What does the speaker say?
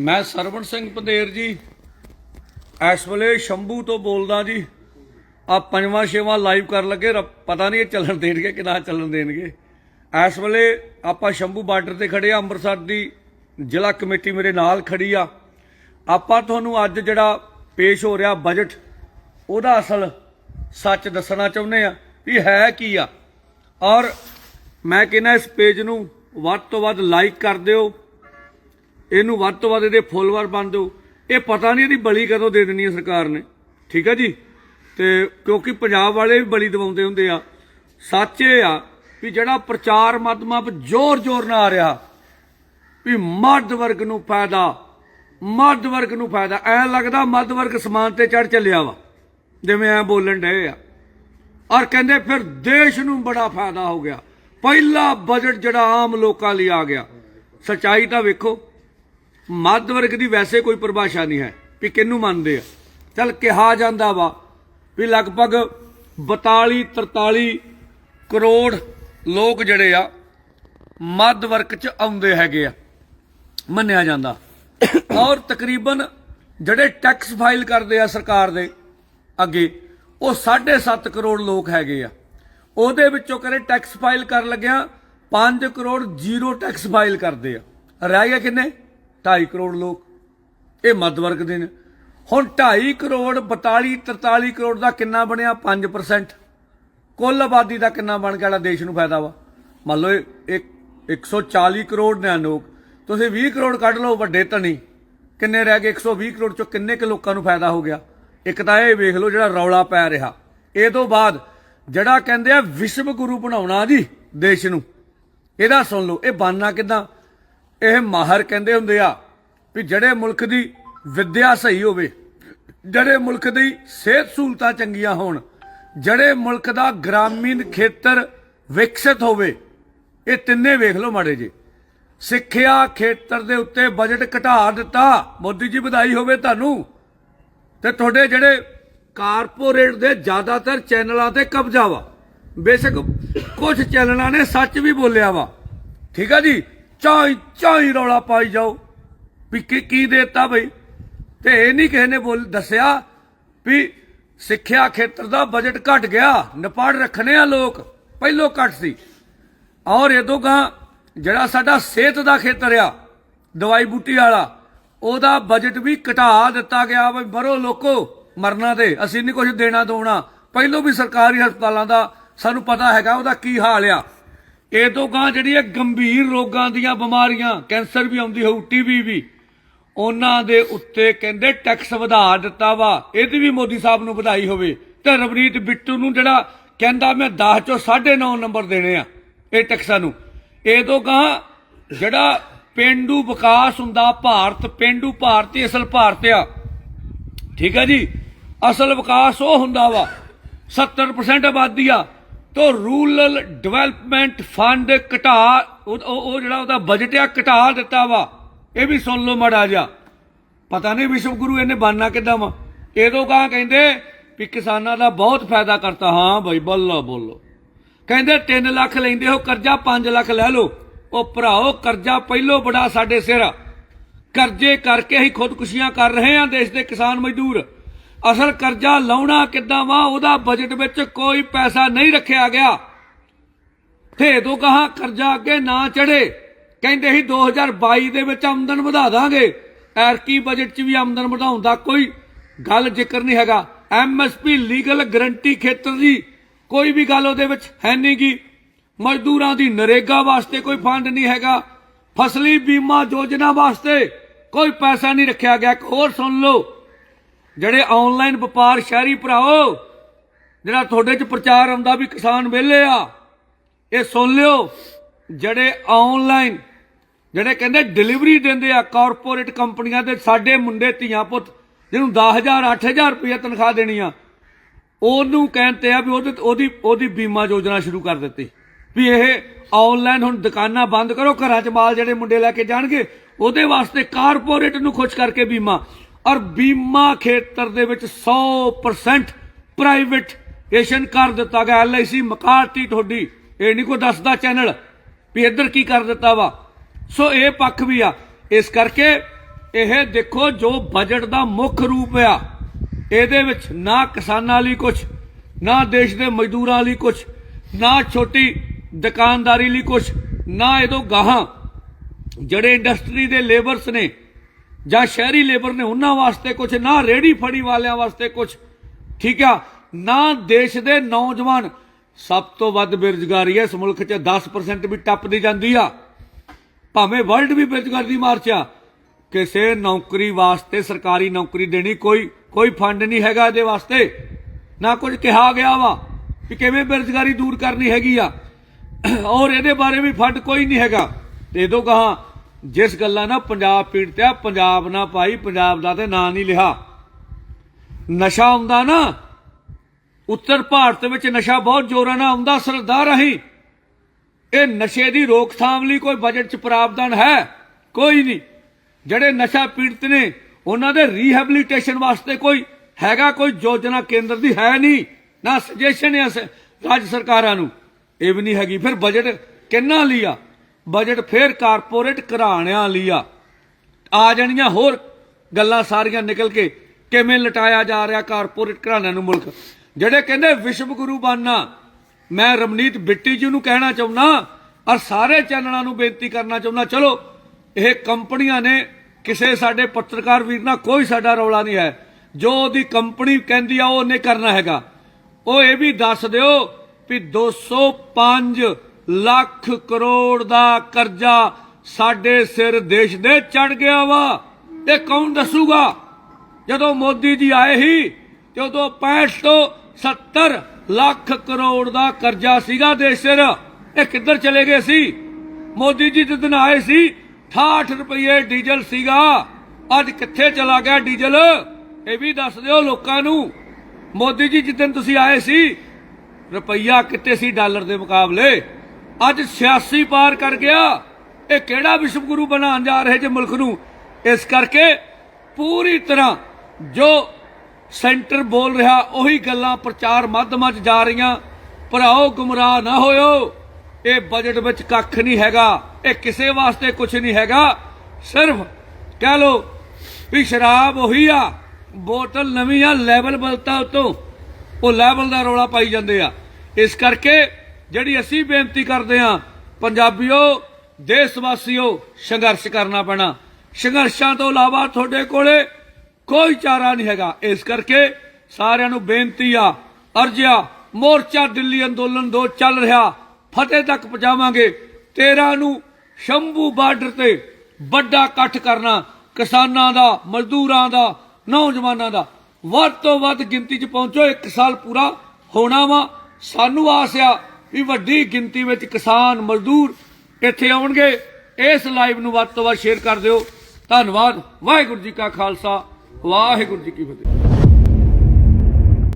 ਮੈਂ ਸਰਵਣ ਸਿੰਘ ਪੰਦੇਰ ਜੀ, ਇਸ ਵੇਲੇ ਸ਼ੰਭੂ ਤੋਂ ਬੋਲਦਾ ਜੀ। ਆ ਪੰਜਵਾਂ, ਛੇਵਾਂ ਲਾਈਵ ਕਰਨ ਲੱਗੇ ਰ- ਪਤਾ ਨਹੀਂ ਇਹ ਚੱਲਣ ਦੇਣਗੇ ਕਿ ਨਾ ਚੱਲਣ ਦੇਣਗੇ। ਇਸ ਵੇਲੇ ਆਪਾਂ ਸ਼ੰਭੂ ਬਾਰਡਰ ਤੇ ਖੜੇ ਆ ਅੰਮ੍ਰਿਤਸਰ ਦੀ ਜ਼ਿਲ੍ਹਾ ਕਮੇਟੀ ਮੇਰੇ ਨਾਲ ਖੜੀ ਆ। ਆਪਾਂ ਤੁਹਾਨੂੰ ਅੱਜ ਜਿਹੜਾ ਪੇਸ਼ ਹੋ ਰਿਹਾ ਬਜਟ ਉਹਦਾ ਅਸਲ ਸੱਚ ਦੱਸਣਾ ਚਾਹੁੰਦੇ ਆ ਵੀ ਹੈ ਕੀ ਆ। ਔਰ ਮੈਂ ਕਹਿੰਦਾ ਇਸ ਪੇਜ ਨੂੰ ਵੱਧ ਤੋਂ ਵੱਧ ਲਾਈਕ ਕਰ ਦਿਓ। ਇਹਨੂੰ ਵੱਧ ਤੋਂ ਵੱਧ ਇਹਦੇ ਫੋਲੋਅਰ ਬਣ ਦਿਓ। ਇਹ ਪਤਾ ਨਹੀਂ ਇਹਦੀ ਬਲੀ ਕਦੋਂ ਦੇ ਦੇਣੀ ਹੈ ਸਰਕਾਰ ਨੇ। ਠੀਕ ਹੈ ਜੀ? ਤੇ ਕਿਉਂਕਿ ਪੰਜਾਬ ਵਾਲੇ ਵੀ ਬਲੀ ਦਵਾਉਂਦੇ ਹੁੰਦੇ ਆ। ਸੱਚ ਇਹ ਆ ਵੀ ਜਿਹੜਾ ਪ੍ਰਚਾਰ ਮਾਧਮਾਂ 'ਤੇ ਜ਼ੋਰ-ਜ਼ੋਰ ਨਾਲ ਆ ਰਿਹਾ, ਵੀ ਮੱਧ ਵਰਗ ਨੂੰ ਫਾਇਦਾ, ਮੱਧ ਵਰਗ ਨੂੰ ਫਾਇਦਾ। ਐ ਲੱਗਦਾ ਮੱਧ ਵਰਗ ਸਮਾਨ ਤੇ ਚੜ ਚੱਲਿਆ ਵਾ। ਜਿਵੇਂ ਐ ਬੋਲਣ ਡਏ ਆ। ਔਰ ਕਹਿੰਦੇ ਫਿਰ ਦੇਸ਼ ਨੂੰ ਬੜਾ ਫਾਇਦਾ ਹੋ ਗਿਆ। ਪਹਿਲਾ ਬਜਟ ਜਿਹੜਾ ਆਮ ਲੋਕਾਂ ਲਈ ਆ ਗਿਆ। ਸਚਾਈ ਤਾਂ ਵੇਖੋ। ਮੱਧ ਵਰਗ ਦੀ ਵੈਸੇ ਕੋਈ ਪਰਿਭਾਸ਼ਾ ਨਹੀਂ ਹੈ, ਵੀ ਕਿਹਨੂੰ ਮੰਨਦੇ ਆ। ਚਲ ਕਿਹਾ ਜਾਂਦਾ ਵਾ ਵੀ ਲਗਭਗ 42 43 ਕਰੋੜ ਲੋਕ ਜਿਹੜੇ ਆ, ਮੱਧ ਵਰਗ ਚ ਆਉਂਦੇ ਹੈਗੇ ਆ, ਮੰਨਿਆ ਜਾਂਦਾ। ਔਰ ਤਕਰੀਬਨ ਜਿਹੜੇ ਟੈਕਸ ਫਾਈਲ ਕਰਦੇ ਆ ਸਰਕਾਰ ਦੇ ਅੱਗੇ, ਉਹ 7.5 ਕਰੋੜ ਲੋਕ ਹੈਗੇ ਆ। ਉਹਦੇ ਵਿੱਚੋਂ ਕਰੇ ਟੈਕਸ ਫਾਈਲ ਕਰਨ ਲੱਗਿਆ 5 ਕਰੋੜ ਜ਼ੀਰੋ ਟੈਕਸ ਫਾਈਲ ਕਰਦੇ ਆ। ਰਹਿ ਗਿਆ ਕਿੰਨੇ? 2.5 ਕਰੋੜ ਲੋਕ, ਇਹ ਮੱਧ ਵਰਗ ਦੇ ਨੇ। ਹੁਣ 2.5 ਕਰੋੜ 42 43 ਕਰੋੜ ਦਾ ਕਿੰਨਾ ਬਣਿਆ? 5% ਕੁੱਲ ਆਬਾਦੀ ਦਾ ਕਿੰਨਾ ਬਣ ਗਿਆ? ਜਿਹੜਾ ਦੇਸ਼ ਨੂੰ ਫਾਇਦਾ ਵਾ। ਮੰਨ ਲਓ ਇਹ ਇੱਕ 140 ਕਰੋੜ ਨੇ ਲੋਕ। ਤੁਸੀਂ 20 ਕਰੋੜ ਕੱਢ ਲਓ, ਵੱਡੇ ਧਨੀ ਕਿੰਨੇ ਰਹਿ ਗਏ? 120 ਕਰੋੜ ਚੋਂ ਕਿੰਨੇ ਕੁ ਲੋਕਾਂ ਨੂੰ ਫਾਇਦਾ ਹੋ ਗਿਆ? ਇੱਕ ਤਾਂ ਇਹ ਵੇਖ ਲਓ ਜਿਹੜਾ ਰੌਲਾ ਪੈ ਰਿਹਾ। ਇਹ ਤੋਂ ਬਾਅਦ ਜਿਹੜਾ ਕਹਿੰਦੇ ਆ ਵਿਸ਼ਵ ਗੁਰੂ ਬਣਾਉਣਾ ਜੀ, ਦੇਸ਼ ਨੂੰ। ਇਹਦਾ ਸੁਣ ਲਓ। ਇਹ ਬਾਨਾ ਕਿਦਾਂ? ਇਹ ਮਾਹਰ ਕਹਿੰਦੇ ਹੁੰਦੇ ਆ ਵੀ ਜਿਹੜੇ ਮੁਲਕ ਦੀ ਵਿੱਦਿਆ ਸਹੀ ਹੋਵੇ, ਜਿਹੜੇ ਮੁਲਕ ਦੀ ਸਿਹਤ ਸਹੂਲਤਾਂ ਚੰਗੀਆਂ ਹੋਣ, ਜਿਹੜੇ ਮੁਲਕ ਦਾ ਗ੍ਰਾਮੀਣ ਖੇਤਰ ਵਿਕਸਿਤ ਹੋਵੇ, ਇਹ ਤਿੰਨੇ ਵੇਖ ਲਓ ਮਾੜੇ ਜੀ ਸਿੱਖਿਆ ਖੇਤਰ ਦੇ ਉੱਤੇ ਬਜਟ ਘਟਾ ਦਿੱਤਾ, ਮੋਦੀ ਜੀ ਵਧਾਈ ਹੋਵੇ ਤੁਹਾਨੂੰ, ਤੇ ਤੁਹਾਡੇ ਜਿਹੜੇ ਕਾਰਪੋਰੇਟ ਦੇ ਜ਼ਿਆਦਾਤਰ ਚੈਨਲਾਂ ਤੇ ਕਬਜ਼ਾ ਵਾ। ਬੇਸ਼ੱਕ ਕੁਝ ਚੈਨਲਾਂ ਨੇ ਸੱਚ ਵੀ ਬੋਲਿਆ ਵਾ। ਠੀਕ ਆ ਜੀ? ਚਾਈ ਚਾਈ ਰੌਲਾ ਪਾਈ ਜਾਓ। ਵੀ ਕੀ ਕੀ ਦਿੱਤਾ ਬਈ? ਤੇ ਇਹ ਨਹੀਂ ਕਿਸੇ ਨੇ ਬੋਲ ਦੱਸਿਆ ਵੀ ਸਿੱਖਿਆ ਖੇਤਰ ਦਾ ਬਜਟ ਘਟ ਗਿਆ, ਨਪਾੜ ਰੱਖਣੇ ਆ ਲੋਕ, ਪਹਿਲੋਂ ਘਟ ਸੀ। ਔਰ ਇਦੋਂ ਗਾ ਜਿਹੜਾ ਸਾਡਾ ਸਿਹਤ ਦਾ ਖੇਤਰ ਆ, ਦਵਾਈ ਬੂਟੀ ਵਾਲਾ, ਉਹਦਾ ਬਜਟ ਵੀ ਘਟਾ ਦਿੱਤਾ ਗਿਆ ਬਈ, ਮਰੋ ਲੋਕੋ, ਮਰਨਾ ਤੇ, ਅਸੀਂ ਨਹੀਂ ਕੁਝ ਦੇਣਾ ਦੋਣਾ ਪਹਿਲੋਂ ਵੀ ਸਰਕਾਰੀ ਹਸਪਤਾਲਾਂ ਦਾ ਸਾਨੂੰ ਪਤਾ ਹੈਗਾ ਉਹਦਾ ਕੀ ਹਾਲ ਆ। ਇਹ ਤੋਂ ਗਾਂ ਜਿਹੜੀ ਇਹ ਗੰਭੀਰ ਰੋਗਾਂ ਦੀਆਂ ਬਿਮਾਰੀਆਂ, ਕੈਂਸਰ ਵੀ ਆਉਂਦੀ ਹੋਊ ਟੀਵੀ ਵੀ, ਉਹਨਾਂ ਦੇ ਉੱਤੇ ਕਹਿੰਦੇ ਟੈਕਸ ਵਧਾ ਦਿੱਤਾ ਵਾ। ਇਹਦੀ ਵੀ ਮੋਦੀ ਸਾਹਿਬ ਨੂੰ ਵਧਾਈ ਹੋਵੇ। ਤੇ ਰਵਨੀਤ ਬਿੱਟੂ ਨੂੰ ਜਿਹੜਾ ਕਹਿੰਦਾ ਮੈਂ 10 ਚੋਂ 9.5 ਨੰਬਰ ਦੇਣੇ ਆ, ਇਹ ਟੈਕਸਾਂ ਨੂੰ। ਇਹ ਤੋਂ ਗਾਂ ਜਿਹੜਾ ਪਿੰਡੂ ਵਿਕਾਸ ਹੁੰਦਾ, ਭਾਰਤ, ਪਿੰਡੂ ਭਾਰਤੀ ਅਸਲ ਭਾਰਤ ਆ। ਠੀਕ ਹੈ ਜੀ? ਅਸਲ ਵਿਕਾਸ ਉਹ ਹੁੰਦਾ ਵਾ 70% ਆਬਾਦੀ ਆ। ਤੋ ਰੂਰਲ ਡਿਵੈਲਪਮੈਂਟ ਫੰਡ ਘਟਾ, ਉਹ ਜਿਹੜਾ ਉਹਦਾ ਬਜਟ ਆ, ਘਟਾ ਦਿੱਤਾ ਵਾ। ਇਹ ਵੀ ਸੁਣ ਲਓ ਮੜਾ ਜਾ ਪਤਾ ਨਹੀਂ ਵਿਸ਼ਵ ਗੁਰੂ ਇਹਨੇ ਬਾਨਾ ਕਿੱਦਾਂ ਵਾ। ਇਹਦੋਂ ਕਹਾਂ ਕਹਿੰਦੇ ਵੀ ਕਿਸਾਨਾਂ ਦਾ ਬਹੁਤ ਫਾਇਦਾ ਕਰਤਾ। ਹਾਂ ਬਈ, ਬੱਲਾ ਬੋਲੋ। ਕਹਿੰਦੇ 3 ਲੱਖ ਲੈਂਦੇ ਹੋ, ਕਰਜ਼ਾ 5 ਲੱਖ ਲੈ ਲਓ। ਉਹ ਭਰਾਓ, ਕਰਜ਼ਾ ਪਹਿਲੋ ਬੜਾ ਸਾਡੇ ਸਿਰ। ਕਰਜ਼ੇ ਕਰਕੇ ਹੀ ਖੁਦਕੁਸ਼ੀਆਂ ਕਰ ਰਹੇ ਆ ਦੇਸ਼ ਦੇ ਕਿਸਾਨ ਮਜ਼ਦੂਰ। ਅਸਲ ਕਰਜ਼ਾ ਲਾਉਣਾ ਕਿੱਦਾਂ ਵਾ, ਉਹਦਾ ਬਜਟ ਵਿੱਚ ਕੋਈ ਪੈਸਾ ਨਹੀਂ ਰੱਖਿਆ ਗਿਆ। ਤੇ ਕਹਾ ਕਰਜ਼ਾ ਅੱਗੇ ਨਾ ਚੜੇ ਕਹਿੰਦੇ ਸੀ 2022 ਦੇ ਵਿੱਚ ਆਮਦਨ ਵਧਾ ਦਾਂਗੇ। ਐਰਕੀ ਬਜਟ 'ਚ ਵੀ ਆਮਦਨ ਵਧਾਉਣ ਦਾ ਕੋਈ ਗੱਲ ਜ਼ਿਕਰ ਨਹੀਂ ਹੈਗਾ। ਐਮਐਸਪੀ ਲੀਗਲ ਗਰੰਟੀ ਖੇਤਰ ਦੀ ਕੋਈ ਵੀ ਗੱਲ ਉਹਦੇ ਵਿੱਚ ਹੈ ਨਹੀਂ ਗੀ। ਮਜ਼ਦੂਰਾਂ ਦੀ ਨਰੇਗਾ ਵਾਸਤੇ ਕੋਈ ਫੰਡ ਨਹੀਂ ਹੈਗਾ। ਫਸਲੀ ਬੀਮਾ ਯੋਜਨਾ ਵਾਸਤੇ ਕੋਈ ਪੈਸਾ ਨਹੀਂ ਰੱਖਿਆ ਗਿਆ। ਹੋਰ ਸੁਣ ਲਓ। ਜਿਹੜੇ ਆਨਲਾਈਨ ਵਪਾਰ ਸ਼ਹਿਰੀ ਭਰਾਓ, ਜਿਹੜਾ ਤੁਹਾਡੇ 'ਚ ਪ੍ਰਚਾਰ ਆਉਂਦਾ ਵੀ ਕਿਸਾਨ ਵਿਹਲੇ ਆ, ਇਹ ਸੁਣ ਲਿਓ, ਜਿਹੜੇ ਆਨਲਾਈਨ ਜਿਹੜੇ ਕਹਿੰਦੇ ਡਿਲੀਵਰੀ ਦਿੰਦੇ ਆ ਕਾਰਪੋਰੇਟ ਕੰਪਨੀਆਂ ਦੇ ਸਾਡੇ ਮੁੰਡੇ ਧੀਆਂ ਪੁੱਤ, ਜਿਹਨੂੰ 10000 8000 ਰੁਪਏ ਤਨਖਾਹ ਦੇਣੀ ਆ, ਉਹਨੂੰ ਕਹਿੰਦੇ ਆ ਵੀ ਉਹਦੇ, ਉਹਦੀ ਉਹਦੀ ਬੀਮਾ ਯੋਜਨਾ ਸ਼ੁਰੂ ਕਰ ਦਿੱਤੀ। ਵੀ ਇਹ ਆਨਲਾਈਨ ਹੁਣ ਦੁਕਾਨਾਂ ਬੰਦ ਕਰੋ, ਘਰਾਂ 'ਚ ਮਾਲ ਜਿਹੜੇ ਮੁੰਡੇ ਲੈ ਕੇ ਜਾਣਗੇ, ਉਹਦੇ ਵਾਸਤੇ ਕਾਰਪੋਰੇਟ ਨੂੰ ਖੁਸ਼ ਕਰਕੇ ਬੀਮਾ। ਔਰ ਬੀਮਾ ਖੇਤਰ ਦੇ ਵਿੱਚ 100% ਪ੍ਰਾਈਵੇਟੇਸ਼ਨ ਕਰ ਦਿੱਤਾ ਗਿਆ। ਐਲਆਈਸੀ ਮਕਾਰਤੀ ਤੁਹਾਡੀ, ਇਹ ਨਹੀਂ ਕੋਈ ਦੱਸਦਾ ਚੈਨਲ ਵੀ ਇੱਧਰ ਕੀ ਕਰ ਦਿੱਤਾ ਵਾ। ਸੋ ਇਹ ਪੱਖ ਵੀ ਆ। ਇਸ ਕਰਕੇ ਇਹ ਦੇਖੋ ਜੋ ਬਜਟ ਦਾ ਮੁੱਖ ਰੂਪ ਆ, ਇਹਦੇ ਵਿੱਚ ਨਾ ਕਿਸਾਨਾਂ ਲਈ ਕੁਝ ਨਾ ਦੇਸ਼ ਦੇ ਮਜ਼ਦੂਰਾਂ ਲਈ ਕੁਝ ਨਾ ਛੋਟੀ ਦੁਕਾਨਦਾਰੀ ਲਈ ਕੁਝ ਨਾ ਇਹਦੋਂ ਗਾਹਾਂ ਜਿਹੜੇ ਇੰਡਸਟਰੀ ਦੇ ਲੇਬਰਸ ਨੇ ਜਾਂ ਸ਼ਹਿਰੀ ਲੇਬਰ ਨੇ ਉਹਨਾਂ ਵਾਸਤੇ ਕੁਝ ਨਾ ਰੇੜੀ ਫੜੀ ਵਾਲਿਆਂ ਵਾਸਤੇ ਕੁਝ ਠੀਕ ਆ? ਨਾ ਦੇਸ਼ ਦੇ ਨੌਜਵਾਨ। ਸਭ ਤੋਂ ਵੱਧ ਬੇਰੁਜ਼ਗਾਰੀ ਹੈ ਇਸ ਮੁਲਕ 'ਚ 10% ਵੀ ਟੱਪਦੀ ਜਾਂਦੀ ਆ। ਭਾਵੇਂ ਵਰਲਡ ਵੀ ਬੇਰੁਜ਼ਗਾਰੀ ਦੀ ਮਾਰ 'ਚ ਆ। ਕਿਸੇ ਨੌਕਰੀ ਵਾਸਤੇ, ਸਰਕਾਰੀ ਨੌਕਰੀ ਦੇਣੀ ਕੋਈ ਕੋਈ ਫੰਡ ਨਹੀਂ ਹੈਗਾ ਇਹਦੇ ਵਾਸਤੇ। ਨਾ ਕੁਝ ਕਿਹਾ ਗਿਆ ਵਾ ਕਿ ਕਿਵੇਂ ਬੇਰੁਜ਼ਗਾਰੀ ਦੂਰ ਕਰਨੀ ਹੈਗੀ ਆ। ਔਰ ਇਹਦੇ ਬਾਰੇ ਵੀ ਫੰਡ ਕੋਈ ਨਹੀਂ ਹੈਗਾ। ਤੇ ਇਦੋਂ ਕਹਾ ਜਿਸ ਗੱਲਾਂ ਨਾਲ ਪੰਜਾਬ ਪੀੜਤ ਆ, ਪੰਜਾਬ ਨਾ ਭਾਈ, ਪੰਜਾਬ ਦਾ ਤੇ ਨਾਂ ਨਹੀਂ ਲਿਆ। ਨਸ਼ਾ ਆਉਂਦਾ ਨਾ, ਉੱਤਰ ਭਾਰਤ ਵਿੱਚ ਨਸ਼ਾ ਬਹੁਤ ਜ਼ੋਰਾਂ ਨਾਲ ਆਉਂਦਾ ਸਰਦਾਰ ਰਹੀ। ਇਹ ਨਸ਼ੇ ਦੀ ਰੋਕਥਾਮ ਲਈ ਕੋਈ ਬਜਟ 'ਚ ਪ੍ਰਾਵਧਾਨ ਹੈ? ਕੋਈ ਨਹੀਂ। ਜਿਹੜੇ ਨਸ਼ਾ ਪੀੜਤ ਨੇ, ਉਹਨਾਂ ਦੇ ਰੀਹੈਬਿਲਿਟੇਸ਼ਨ ਵਾਸਤੇ ਕੋਈ ਹੈਗਾ, ਕੋਈ ਯੋਜਨਾ ਕੇਂਦਰ ਦੀ ਹੈ ਨਹੀਂ। ਨਾ ਸੁਜੈਸ਼ਨ ਹੈ ਰਾਜ ਸਰਕਾਰਾਂ ਨੂੰ। ਇਹ ਵੀ ਨਹੀਂ ਹੈਗੀ। ਫਿਰ ਬਜਟ ਕਿੰਨਾ ਲਿਆ? ਬਜਟ ਫਿਰ ਕਾਰਪੋਰੇਟ ਘਰਾਣਿਆਂ ਲਈ ਆ ਜਾਣੀਆਂ ਹੋਰ ਗੱਲਾਂ ਸਾਰੀਆਂ ਨਿਕਲ ਕੇ ਕਿਵੇਂ ਲਟਾਇਆ ਜਾ ਰਿਹਾ ਕਾਰਪੋਰੇਟ ਘਰਾਣਿਆਂ ਨੂੰ ਮੁਲਕ। ਜਿਹੜੇ ਕਹਿੰਦੇ ਵਿਸ਼ਵ ਗੁਰੂ ਬਣਨਾ, ਮੈਂ ਰਮਨੀਤ ਬਿੱਟੀ ਜੀ ਨੂੰ ਕਹਿਣਾ ਚਾਹੁੰਦਾ ਔਰ ਸਾਰੇ ਚੈਨਲਾਂ ਨੂੰ ਬੇਨਤੀ ਕਰਨਾ ਚਾਹੁੰਦਾ, ਚਲੋ, ਇਹ ਕੰਪਨੀਆਂ ਨੇ ਕਿਸੇ ਸਾਡੇ ਪੱਤਰਕਾਰ ਵੀਰ ਨਾਲ ਕੋਈ ਸਾਡਾ ਰੌਲਾ ਨਹੀਂ ਹੈ। ਜੋ ਉਹਦੀ ਕੰਪਨੀ ਕਹਿੰਦੀ ਆ, ਉਹ ਉਹਨੇ ਕਰਨਾ ਹੈਗਾ। ਉਹ ਇਹ ਵੀ ਦੱਸ ਦਿਓ ਵੀ 205 ਲੱਖ ਕਰੋੜ ਦਾ ਕਰਜ਼ਾ ਸਾਡੇ ਸਿਰ ਦੇਸ਼ ਦੇ ਚੜ ਗਿਆ ਵਾ। ਇਹ ਕੌਣ ਦੱਸੂਗਾ? ਜਦੋਂ ਮੋਦੀ ਜੀ ਆਏ ਸੀ, ਤੇ ਉਦੋਂ 65 ਤੋਂ 70 ਲੱਖ ਕਰੋੜ ਦਾ ਕਰਜ਼ਾ ਸੀਗਾ ਦੇਸ਼ ਸਿਰ। ਇਹ ਕਿੱਧਰ ਚਲੇ ਗਏ ਸੀ? ਮੋਦੀ ਜੀ ਜਿੱਦਣ ਆਏ ਸੀ 68 ਰੁਪਏ ਡੀਜ਼ਲ ਸੀਗਾ। ਅੱਜ ਕਿੱਥੇ ਚਲਾ ਗਿਆ ਡੀਜ਼ਲ? ਇਹ ਵੀ ਦੱਸ ਦਿਓ ਲੋਕਾਂ ਨੂੰ। ਮੋਦੀ ਜੀ ਜਿੱਦਣ ਤੁਸੀਂ ਆਏ ਸੀ, ਰੁਪਈਆ ਕਿੱਥੇ ਸੀ ਡਾਲਰ ਦੇ ਮੁਕਾਬਲੇ? ਅੱਜ 86 ਪਾਰ ਕਰ ਗਿਆ। ਇਹ ਕਿਹੜਾ ਵਿਸ਼ਵ ਗੁਰੂ ਬਣਾਉਣ ਜਾ ਰਹੇ ਜੇ ਮੁਲਕ ਨੂੰ? ਇਸ ਕਰਕੇ ਪੂਰੀ ਤਰ੍ਹਾਂ ਜੋ ਸੈਂਟਰ ਬੋਲ ਰਿਹਾ, ਉਹੀ ਗੱਲਾਂ ਪ੍ਰਚਾਰ ਮਾਧਮਾਂ 'ਚ ਜਾ ਰਹੀਆਂ। ਭਰਾਓ, ਗੁੰਮਰਾਹ ਨਾ ਹੋਇਓ। ਇਹ ਬਜਟ ਵਿੱਚ ਕੱਖ ਨਹੀਂ ਹੈਗਾ। ਇਹ ਕਿਸੇ ਵਾਸਤੇ ਕੁਝ ਨਹੀਂ ਹੈਗਾ। ਸਿਰਫ ਕਹਿ ਲੋ ਵੀ ਸ਼ਰਾਬ ਉਹੀ ਆ। ਬੋਤਲ ਨਵੀਂ ਆ ਲੈਵਲ ਬਦਲਤਾ ਉਤੋਂ ਉਹ ਲੈਵਲ ਦਾ ਰੌਲਾ ਪਾਈ ਜਾਂਦੇ ਆ। ਇਸ ਕਰਕੇ ਜਿਹੜੀ ਅਸੀਂ ਬੇਨਤੀ ਕਰਦੇ ਆ ਪੰਜਾਬੀਓ ਦੇਸ਼ ਵਾਸੀਓ ਸੰਘਰਸ਼ ਕਰਨਾ ਪੈਣਾ। ਸੰਘਰਸ਼ਾਂ ਤੋਂ ਇਲਾਵਾ ਤੁਹਾਡੇ ਕੋਲੇ ਕੋਈ ਚਾਰਾ ਨਹੀਂ ਹੈਗਾ। ਇਸ ਕਰਕੇ ਸਾਰਿਆਂ ਨੂੰ ਬੇਨਤੀ ਆ, ਅਰਜ਼ਿਆ, ਮੋਰਚਾ ਦਿੱਲੀ ਅੰਦੋਲਨ ਦੋ ਚੱਲ ਰਿਹਾ, ਫਤਿਹ ਤੱਕ ਪਹੁੰਚਾਵਾਂਗੇ। 13 ਨੂੰ ਸ਼ੰਭੂ ਬਾਰਡਰ ਤੇ ਵੱਡਾ ਇਕੱਠ ਕਰਨਾ, ਕਿਸਾਨਾਂ ਦਾ, ਮਜ਼ਦੂਰਾਂ ਦਾ, ਨੌਜਵਾਨਾਂ ਦਾ। ਵੱਧ ਤੋਂ ਵੱਧ ਗਿਣਤੀ 'ਚ ਪਹੁੰਚੋ, ਇੱਕ ਸਾਲ ਪੂਰਾ ਹੋਣਾ ਵਾ। ਸਾਨੂੰ ਆਸ ਆ ਵੀ ਵੱਡੀ ਗਿਣਤੀ ਵਿੱਚ ਕਿਸਾਨ ਮਜ਼ਦੂਰ ਇੱਥੇ ਆਉਣਗੇ। ਇਸ ਲਾਈਵ ਨੂੰ ਵੱਧ ਤੋਂ ਵੱਧ ਸ਼ੇਅਰ ਕਰ ਦਿਓ। ਧੰਨਵਾਦ। ਵਾਹਿਗੁਰੂ ਜੀ ਕਾ ਖਾਲਸਾ। ਵਾਹਿਗੁਰੂ ਜੀ ਕੀ ਫਤਿਹ।